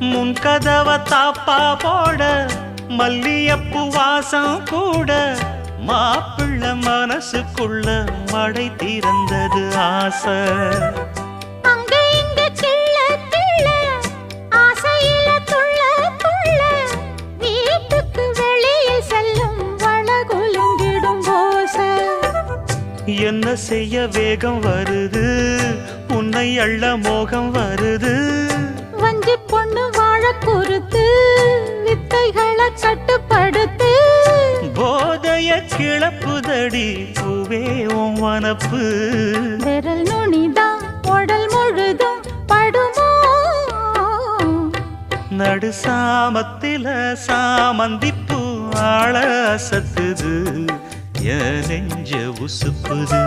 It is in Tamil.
முன் கதவ தாப்பா போட மல்லியப்பு வாசம் கூட. மாப்பிள்ள மனசுக்குள்ள மடை திறந்தது ஆசை. என்ன செய்ய வேகம் வருது? உன்னை அள்ள மோகம் வருது? குறுத்து வித்தைகளை கட்டுப்படுத்து. போதைய கிளப்புதடி பூவே உன் வனப்பு. விரல் நுனிதான் உடல் முழுதும் படுமோ? நடு சாமத்தில சாமந்திப்பூ ஆள அசத்துது என் நெஞ்ச உசுப்புது.